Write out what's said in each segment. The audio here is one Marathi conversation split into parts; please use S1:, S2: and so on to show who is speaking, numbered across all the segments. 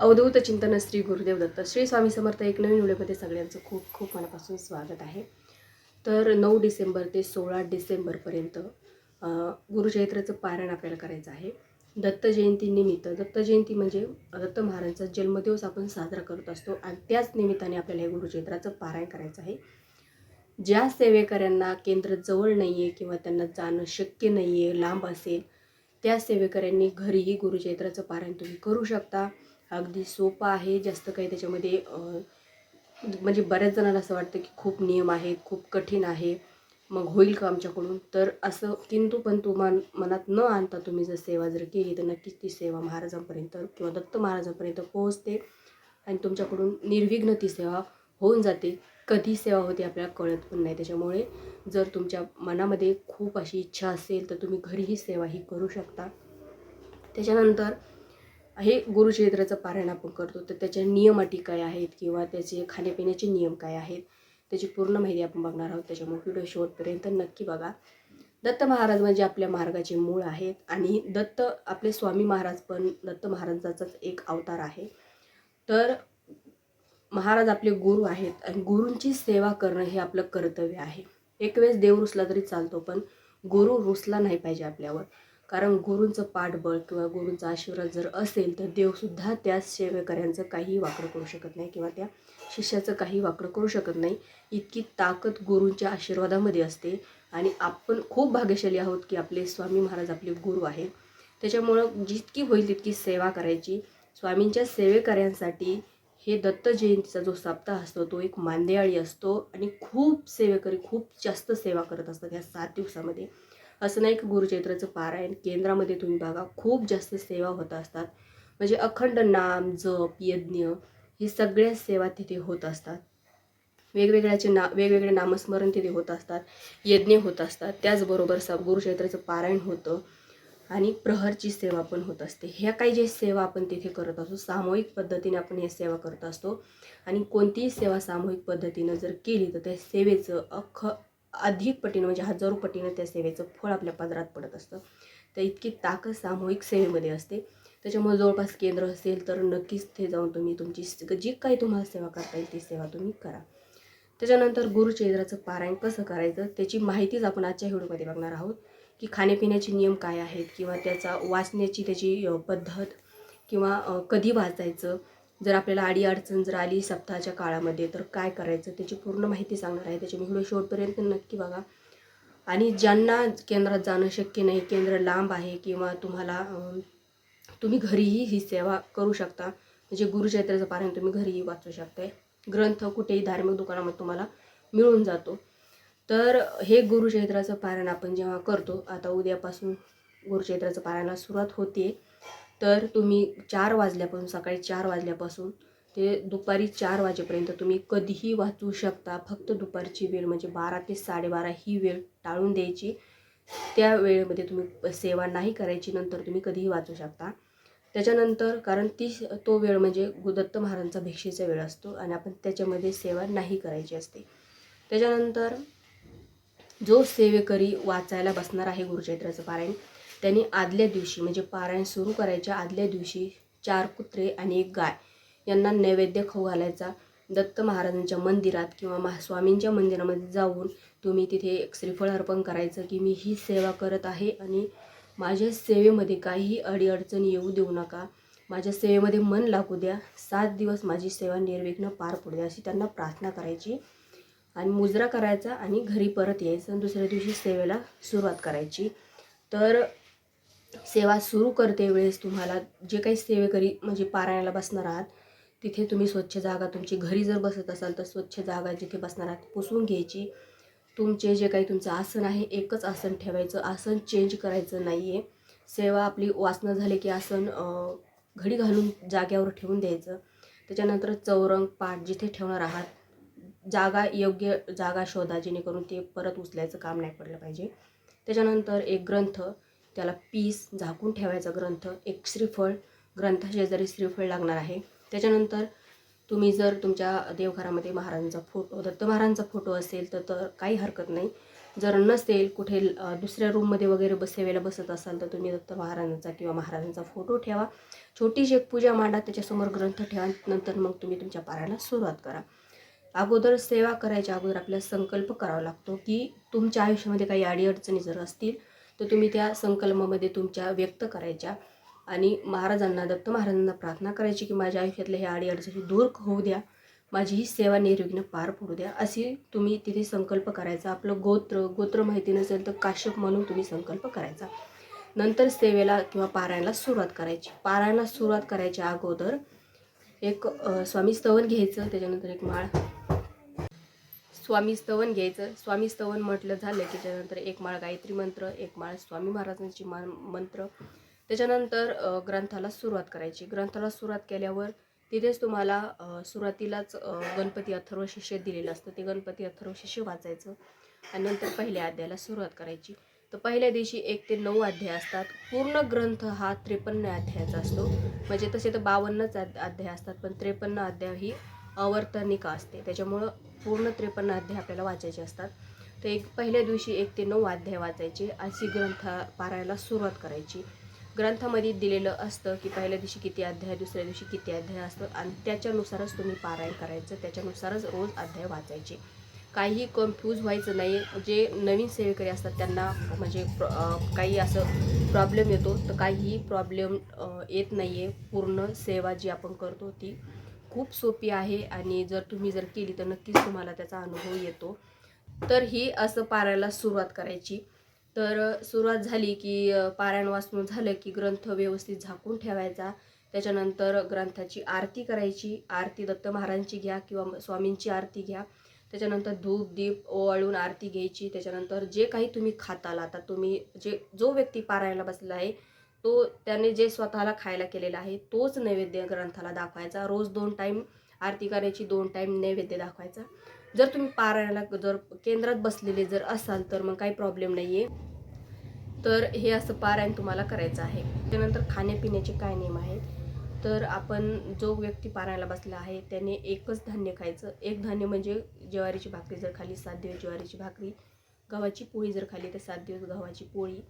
S1: अवधूत चिंतन श्री गुरुदेव दत्त श्री स्वामी समर्थ एक नवीन व्हिडिओमध्ये सगळ्यांचं खूप खूप मनापासून स्वागत आहे. तर नऊ डिसेंबर ते सोळा डिसेंबरपर्यंत गुरुचैत्राचं पारायण आपल्याला करायचं आहे. दत्त जयंतीनिमित्त दत्त जयंती म्हणजे दत्त महाराजांचा जन्मदिवस आपण साजरा करत असतो आणि त्याच निमित्ताने आपल्याला हे गुरुचैत्राचं पारायण करायचं आहे. ज्या सेवेकऱ्यांना केंद्र जवळ नाही आहे किंवा त्यांना जाणं शक्य नाही आहे लांब असेल त्या सेवेकऱ्यांनी घरीही गुरुचैत्राचं पारायण तुम्ही करू शकता. अगदी सोपं आहे जास्त काही त्याच्यामध्ये म्हणजे बऱ्याच जणांना असं वाटतं की खूप नियम आहेत खूप कठीण आहे मग होईल का आमच्याकडून? तर असं किंतु पण तुम्हा मनात न आणता तुम्ही जर सेवा जर केली तर नक्कीच ती सेवा महाराजांपर्यंत किंवा दत्त महाराजांपर्यंत पोहोचते आणि तुमच्याकडून निर्विघ्न ती सेवा होऊन जाते. कधी सेवा होते आपल्याला कळत पण नाही. त्याच्यामुळे जर तुमच्या मनामध्ये खूप अशी इच्छा असेल तर तुम्ही घरीही सेवा ही करू शकता. त्याच्यानंतर हे गुरुचरित्राचं पारायण आपण करतो. तर त्याच्या नियम अटी काय आहेत किंवा त्याचे खाण्यापिण्याचे नियम काय आहेत त्याची पूर्ण माहिती आपण बघणार आहोत. त्याच्यामुळे व्हिडिओ शेवटपर्यंत नक्की बघा. दत्त महाराज म्हणजे आपल्या मार्गाचे मूळ आहेत आणि दत्त आपले स्वामी महाराज पण दत्त महाराजाचाच एक अवतार आहे. तर महाराज आपले गुरु आहेत आणि गुरूंची सेवा करणं हे आपलं कर्तव्य आहे. एक वेळेस देव रुसला तरी चालतो पण गुरु रुसला नाही पाहिजे आपल्यावर. कारण गुरूंचं पाठबळ किंवा गुरूंचा आशीर्वाद जर असेल तर देवसुद्धा त्या सेवेकऱ्यांचं काही वाकडं करू शकत नाही किंवा त्या शिष्याचं काही वाकडं करू शकत नाही. इतकी ताकद गुरूंच्या आशीर्वादामध्ये असते आणि आपण खूप भाग्यशाली आहोत की आपले स्वामी महाराज आपले गुरु आहेत. त्याच्यामुळं जितकी होईल तितकी सेवा करायची. स्वामींच्या सेवेकऱ्यांसाठी हे दत्त जयंतीचा जो सप्ताह असतो तो एक मांदेआळी असतो आणि खूप सेवेकरी खूप जास्त सेवा करत असतात या सात दिवसामध्ये. असं नाही की गुरुचैत्राचं पारायण केंद्रामध्ये तुम्ही बघा खूप जास्त सेवा होत असतात. म्हणजे अखंड नाम जप यज्ञ ही सगळ्या सेवा तिथे होत असतात. वेगवेगळ्याचे ना वेगवेगळे नामस्मरण तिथे होत असतात. यज्ञ होत असतात. त्याचबरोबर स गुरुक्षेत्राचं पारायण होतं आणि प्रहरची सेवा पण होत असते. ह्या काही जे सेवा आपण तिथे करत असतो सामूहिक पद्धतीने आपण हे सेवा करत असतो आणि कोणतीही सेवा सामूहिक पद्धतीनं जर केली तर त्या सेवेचं अख्ख अधिक पटीनं म्हणजे हजारो पटीनं त्या सेवेचं फळ आपल्या पदरात पडत असतं. तर इतकी ताकद सामूहिक सेवेमध्ये असते. त्याच्यामुळे जवळपास केंद्र असेल तर नक्कीच ते जाऊन तुम्ही तुमची जी काही तुम्हाला सेवा करता येईल ती सेवा तुम्ही करा. त्याच्यानंतर गुरुचैत्राचं पारायण कसं करायचं त्याची माहितीच आपण आजच्या व्हिडिओमध्ये बघणार आहोत. की खाण्यापिण्याचे नियम काय आहेत किंवा त्याचा वाचण्याची त्याची पद्धत किंवा कधी वाचायचं जर आपल्याला आडी अडचण जर आली सप्ताहाच्या काळामध्ये तर काय करायचं? त्याची पूर्ण माहिती सांगणार आहे. त्याची व्हिडिओ शेवटपर्यंत नक्की बघा. आणि ज्यांना केंद्रात जाणं शक्य नाही केंद्र लांब आहे किंवा तुम्हाला तुम्ही घरीही ही सेवा करू शकता. म्हणजे गुरुचैत्राचं पारायण तुम्ही घरीही वाचू शकताय. ग्रंथ कुठेही धार्मिक दुकानामध्ये तुम्हाला मिळून जातो. तर हे गुरुचैत्राचं पारायण आपण जेव्हा करतो आता उद्यापासून गुरुचैत्राचं पारायणाला सुरुवात होते तर तुम्ही चार वाजल्यापासून सकाळी चार वाजल्यापासून ते दुपारी चार वाजेपर्यंत तुम्ही कधीही वाचू शकता. फक्त दुपारची वेळ म्हणजे बारा ते साडेबारा ही वेळ टाळून द्यायची. त्या वेळेमध्ये तुम्ही सेवा नाही करायची नंतर तुम्ही कधीही वाचू शकता. त्याच्यानंतर कारण ती तो वेळ म्हणजे गुदत्त महाराजांचा भिक्षेचा वेळ असतो आणि आपण त्याच्यामध्ये सेवा नाही करायची असते. त्याच्यानंतर जो सेवेकरी वाचायला बसणार आहे गुरुचैत्राचं पारायण त्यांनी आदल्या दिवशी म्हणजे पारायण सुरू करायच्या आदल्या दिवशी चार कुत्रे आणि एक गाय यांना नैवेद्य खाऊ घालायचा. दत्त महाराजांच्या मंदिरात किंवा महा स्वामींच्या मंदिरामध्ये जाऊन तुम्ही तिथे एक श्रीफळ अर्पण करायचं की मी ही सेवा करत आहे आणि माझ्या सेवेमध्ये काहीही अडीअडचणी येऊ देऊ नका. माझ्या सेवेमध्ये मन लागू द्या. सात दिवस माझी सेवा निर्विघ्न पार पडू द्या अशी त्यांना प्रार्थना करायची आणि मुजरा करायचा आणि घरी परत यायचं आणि दुसऱ्या दिवशी सेवेला सुरुवात करायची. तर सेवा सुरू करते वेळेस तुम्हाला जे काही सेवेकरी म्हणजे पारायणाला बसणार आहात तिथे तुम्ही स्वच्छ जागा तुमची घरी जर बसत असाल तर स्वच्छ जागा जिथे बसणार आहात पुसून घ्यायची. तुमचे जे काही तुमचं आसन आहे एकच आसन ठेवायचं. आसन चेंज करायचं नाही आहे सेवा आपली वाचणं झाले की आसन घडी घालून जाग्यावर ठेवून द्यायचं. त्याच्यानंतर चौरंग पाठ जिथे ठेवणार आहात जागा योग्य जागा शोधा जेणेकरून ते परत उचलायचं काम नाही पडलं पाहिजे. त्याच्यानंतर एक ग्रंथ त्याला पीस झाकून ठेवायचा ग्रंथ एक श्रीफळ ग्रंथाशेजारी श्रीफळ लागणार आहे. त्याच्यानंतर तुम्ही जर तुमच्या देवघरामध्ये महाराजांचा फोटो दत्त महाराजांचा फोटो असेल तर तर काही हरकत नाही. जर नसेल कुठे दुसऱ्या रूममध्ये वगैरे बसेवेला बसत असाल तर तुम्ही दत्त महाराजांचा किंवा महाराजांचा फोटो ठेवा. छोटीशी एक पूजा मांडा त्याच्यासमोर ग्रंथ ठेवा नंतर मग तुम्ही तुमच्या पारायला सुरुवात करा. अगोदर सेवा करायच्या अगोदर आपल्याला संकल्प करावा लागतो की तुमच्या आयुष्यामध्ये काही अडीअडचणी जर असतील तर तुम्ही त्या संकल्पामध्ये तुमच्या व्यक्त करायच्या आणि महाराजांना दत्त महाराजांना प्रार्थना करायची की माझ्या आयुष्यातल्या ह्या अडीअडचणी दूर होऊ द्या. माझी ही सेवा निर्विघ्न पार पडू द्या. अशी तुम्ही तिथे संकल्प करायचा. आपलं गोत्र गोत्र माहिती नसेल तर काश्यप म्हणून तुम्ही संकल्प करायचा. नंतर सेवेला किंवा पारायणाला सुरुवात करायची. पारायणाला सुरुवात करायच्या अगोदर एक स्वामी स्तवन घ्यायचं. त्याच्यानंतर एक माळ स्वामी स्तवन घ्यायचं. स्वामी स्तवन म्हटलं झालं की त्याच्यानंतर एक माळ गायत्री मंत्र एक माळ स्वामी महाराजांची मा मंत्र. त्याच्यानंतर ग्रंथाला सुरुवात करायची. ग्रंथाला सुरुवात केल्यावर तिथेच तुम्हाला सुरुवातीलाच गणपती अथर्व शिष्य दिलेलं असतं. ते गणपती अथर्व शिष्य वाचायचं आणि नंतर पहिल्या अध्यायाला सुरुवात करायची. तर पहिल्या दिवशी एक ते नऊ अध्याय असतात. पूर्ण ग्रंथ हा त्रेपन्न अध्यायाचा असतो. म्हणजे तसे तर बावन्नच अध्याय असतात पण त्रेपन्न अध्याय ही अवर्तनिका असते. त्याच्यामुळं पूर्ण त्रेपन्न अध्याय आपल्याला वाचायचे असतात. तर एक पहिल्या दिवशी एक ते नऊ अध्याय वाचायचे. अशी ग्रंथ पारायला सुरुवात करायची. ग्रंथामध्ये दिलेलं असतं की पहिल्या दिवशी किती अध्याय दुसऱ्या दिवशी किती अध्याय असतं आणि त्याच्यानुसारच तुम्ही पारायण करायचं. त्याच्यानुसारच रोज अध्याय वाचायचे. काहीही कन्फ्यूज व्हायचं नाही. जे नवीन सेवेकरी असतात त्यांना म्हणजे काही असं प्रॉब्लेम येतो तर काहीही प्रॉब्लेम येत नाही आहे पूर्ण सेवा जी आपण करतो ती खूप सोपी आहे आणि जर तुम्ही जर केली तर नक्कीच तुम्हाला त्याचा अनुभव येतो. तर ही असं पारायला सुरुवात करायची. तर सुरुवात झाली की अ, पारायण वाचून झालं की ग्रंथ व्यवस्थित झाकून ठेवायचा. त्याच्यानंतर ग्रंथाची आरती करायची. आरती दत्त महाराजांची घ्या किंवा स्वामींची आरती घ्या. त्याच्यानंतर धूप दीप ओवाळून आरती घ्यायची. त्याच्यानंतर जे काही तुम्ही खाताल आता तुम्ही जे जो व्यक्ती पारायला बसला आहे तो त्याने जे स्वतःला खायला केलेला आहे तोच नैवेद्य ग्रंथाला दाखवायचा. रोज दोन टाईम आरती करायची दोन टाईम नैवेद्य दाखवायचा. जर तुम्ही पारायणाला जर केंद्रात बसलेले जर असाल तर मग काही प्रॉब्लेम नाही आहे तर हे असं पारायण तुम्हाला करायचं आहे. त्यानंतर खाण्यापिण्याचे काय नियम आहेत? तर आपण जो व्यक्ती पारायणाला बसला आहे त्याने एकच धान्य खायचं. एक धान्य म्हणजे ज्वारीची भाकरी. जर खाली सात दिवस ज्वारीची भाकरी गव्हाची पोळी जर खाली तर सात दिवस गव्हाची पोळी.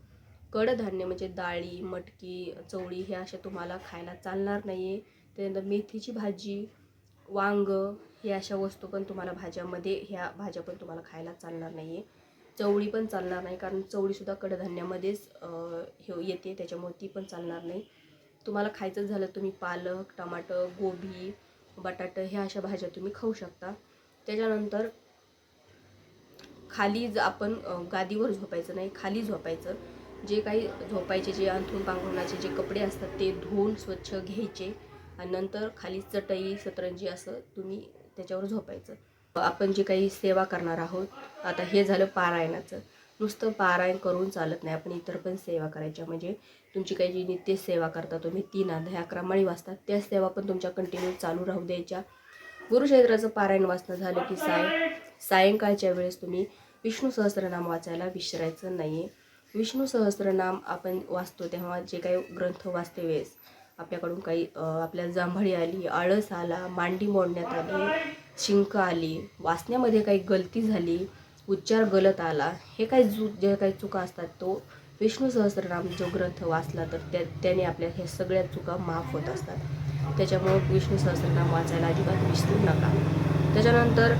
S1: कडधान्य म्हणजे डाळी मटकी चवळी हे अशा तुम्हाला खायला चालणार नाही आहे त्यानंतर मेथीची भाजी वांग हे अशा वस्तू पण तुम्हाला भाज्यामध्ये ह्या भाज्या पण तुम्हाला खायला चालणार नाही आहे चवळी पण चालणार नाही कारण चवळीसुद्धा कडधान्यामध्येच हे येते त्याच्यामुळे ती पण चालणार नाही. तुम्हाला खायचं झालं तुम्ही पालक टमाटर गोबी बटाटं ह्या अशा भाज्या तुम्ही खाऊ शकता. त्याच्यानंतर खाली ज- आपण गादीवर झोपायचं नाही खाली झोपायचं. जे काही झोपायचे जे अंथरूण पांघरुणाचे जे कपडे असतात ते धुवून स्वच्छ घ्यायचे. आणि नंतर खाली चटई सतरंजी असं तुम्ही त्याच्यावर झोपायचं. आपण जे काही सेवा करणार आहोत आता हे झालं पारायणाचं. नुसतं पारायण करून चालत नाही आपण इतर पण सेवा करायच्या. म्हणजे तुमची काही जी नित्य सेवा करता तुम्ही तीन आधा अकरा माळी वाचतात त्या सेवा पण तुमच्या कंटिन्यू चालू राहू द्यायच्या. गुरुक्षेत्राचं पारायण वाचणं झालं की साय सायंकाळच्या वेळेस तुम्ही विष्णू सहस्रनाम वाचायला विसरायचं नाही आहे विष्णू सहस्रनाम आपण वाचतो तेव्हा जे काही ग्रंथ वाचते वेळेस आपल्याकडून काही आपल्या आपल्याला जांभळी आली आळस आला मांडी मोडण्यात आली शिंक आली वाचण्यामध्ये काही गलती झाली उच्चार गलत आला हे काही जु जे काही चुका असतात तो विष्णू सहस्रनाम जो ग्रंथ वाचला तर त्या त्याने आपल्या ह्या सगळ्या चुका माफ होत असतात. त्याच्यामुळं विष्णू सहस्रनाम वाचायला अजिबात विसरू नका. त्याच्यानंतर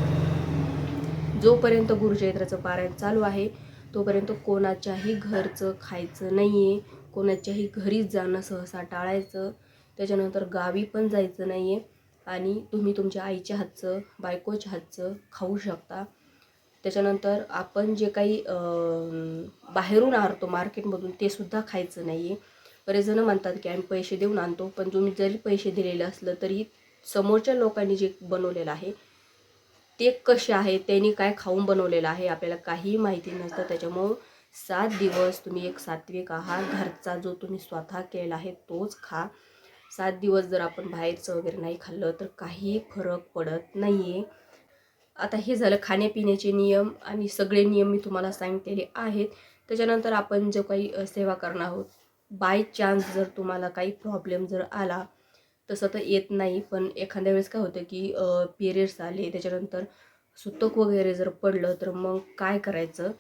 S1: जोपर्यंत गुरुचैत्राचं पारायण चालू आहे तोपर्यंत कोणाच्याही घरचं खायचं नाही आहे कोणाच्याही घरीच जाणं सहसा टाळायचं. त्याच्यानंतर गावी पण जायचं नाही आहे आणि तुम्ही तुमच्या आईच्या हातचं बायकोच्या हातचं खाऊ शकता. त्याच्यानंतर आपण जे काही बाहेरून आणतो मार्केटमधून ते सुद्धा खायचं नाही आहे बरेचजणं म्हणतात की आम्ही पैसे देऊन आणतो पण तुम्ही जरी पैसे दिलेले असलं तरी समोरच्या लोकांनी जे बनवलेलं आहे ते कसे आहे त्यांनी काय खाऊन बनवलेलं आहे आपल्याला काहीही माहिती नसतं. त्याच्यामुळं सात दिवस तुम्ही एक सात्विक आहार घरचा जो तुम्ही स्वतः केलेला आहे तोच खा. सात दिवस जर आपण बाहेरचं वगैरे नाही खाल्लं तर काही फरक पडत नाही आहे आता हे झालं खाण्यापिण्याचे नियम आणि सगळे नियम मी तुम्हाला सांगितलेले आहेत. त्याच्यानंतर आपण जो काही सेवा करणार आहोत बाय चान्स जर तुम्हाला काही प्रॉब्लेम जर आला तसं तर येत नाही. पण एखाद्या वेळेस काय होतं की पिरियड्स आले त्याच्यानंतर सुतक वगैरे जर पडलं तर मग काय करायचं?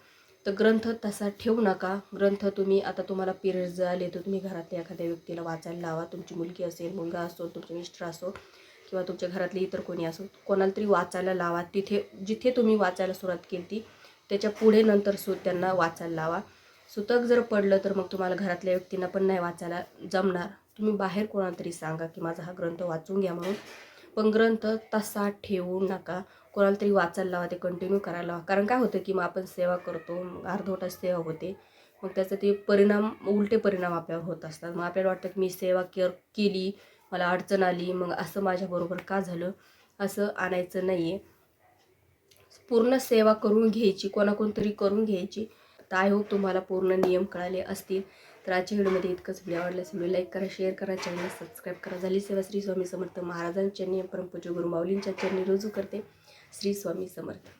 S1: तर ग्रंथ तसा ठेवू नका. ग्रंथ तुम्ही आता तुम्हाला पिरियड्स आले तर तुम्ही घरातल्या एखाद्या व्यक्तीला वाचायला लावा. तुमची मुलगी असेल मुलगा असो तुमचे मिस्टर असो किंवा तुमच्या घरातले इतर कोणी असो कोणाला तरी वाचायला लावा. तिथे जिथे तुम्ही वाचायला सुरुवात केली ती त्याच्या पुढे नंतर सु त्यांना वाचायला लावा. सुतक जर पडलं तर मग तुम्हाला घरातल्या व्यक्तींना पण नाही वाचायला जमणार. तुम्ही बाहेर कोणाला तरी सांगा की माझा हा ग्रंथ वाचून घ्या म्हणून. पण ग्रंथ तसा ठेवू नका. कोणाला तरी वाचायला लावा ते कंटिन्यू करायला लावा. कारण काय होतं की मग आपण सेवा करतो अर्धवटाच सेवा होते. मग त्याचा ते परिणाम उलटे परिणाम आपल्यावर होत असतात. मग आपल्याला वाटतं की मी सेवा केअर केली मला अडचण आली मग असं माझ्याबरोबर का झालं? असं आणायचं नाही आहे पूर्ण सेवा करून घ्यायची कोणाकोण तरी करून घ्यायची. तर आय होप तुम्हाला पूर्ण नियम कळाले असतील. तर आजच्या व्हिडिओमध्ये इतकंच. व्हिडिओ आवडल्यास व्हिडिओ लाईक करा शेअर करा चॅनलला सबस्क्राईब करा. झाली सेवा श्री स्वामी समर्थ महाराजांच्या नियम परमपूज्य गुरु माऊलींच्या चरणी रुजू करते. श्री स्वामी समर्थ.